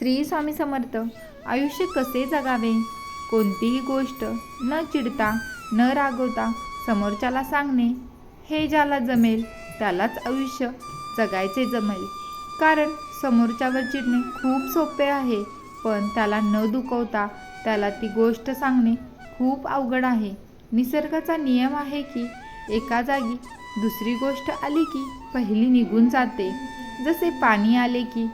श्री स्वामी समर्थ आयुष्य कसे जगावे? कोणतीही गोष्ट न चिडता न रागवता समोरच्याला सांगणे. हे ज्याला जमेल त्यालाच आयुष्य जगायचे जमेल. कारण समोरच्यावर चिडणे खूप सोपे आहे पण त्याला न दुखवता त्याला ती गोष्ट सांगणे खूप अवघड आहे. निसर्गाचा नियम आहे की एका जागी दुसरी गोष्ट आली की पहिली निघून जाते. जसे पाणी आले की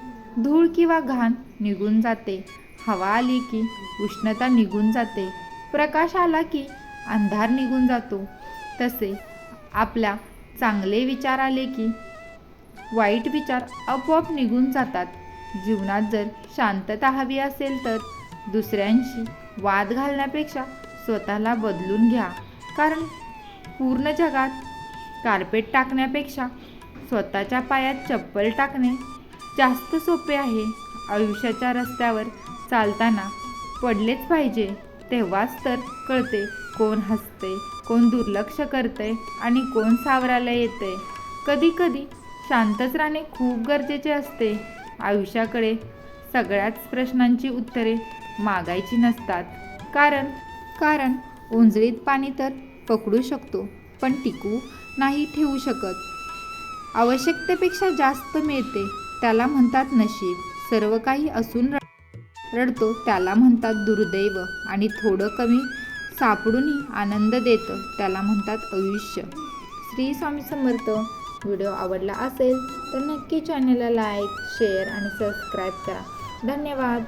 धूळ किंवा घाण निघून जाते. हवा आली की उष्णता निघून जाते. प्रकाश आला की अंधार निघून जातो. तसे आपल्या चांगले विचार आले की वाईट विचार आपोआप निघून जातात. जीवनात जर शांतता हवी असेल तर दुसऱ्यांशी वाद घालण्यापेक्षा स्वतःला बदलून घ्या. कारण पूर्ण जगात कार्पेट टाकण्यापेक्षा स्वतःच्या पायात चप्पल टाकणे जास्त सोपे आहे. आयुष्याच्या रस्त्यावर चालताना पडलेच पाहिजे तेव्हाच तर कळते कोण हसते कोण दुर्लक्ष करते आणि कोण सावरायला येते. कधी कधी शांतच राहणे खूप गरजेचे असते. आयुष्याकडे सगळ्याच प्रश्नांची उत्तरे मागायची नसतात. कारण कारण उंजळीत पाणी तर पकडू शकतो पण टिकू नाही ठेवू शकत. आवश्यकतेपेक्षा जास्त मिळते. त्याला म्हणतात नशीब. सर्व काही असून रड- रडतो त्याला म्हणतात दुर्दैव आणि थोडं कमी सापडूनही आनंद देतं त्याला म्हणतात आयुष्य. श्री स्वामी समर्थ. व्हिडिओ आवडला असेल तर नक्की चॅनलला लाईक शेअर आणि सबस्क्राईब करा. धन्यवाद.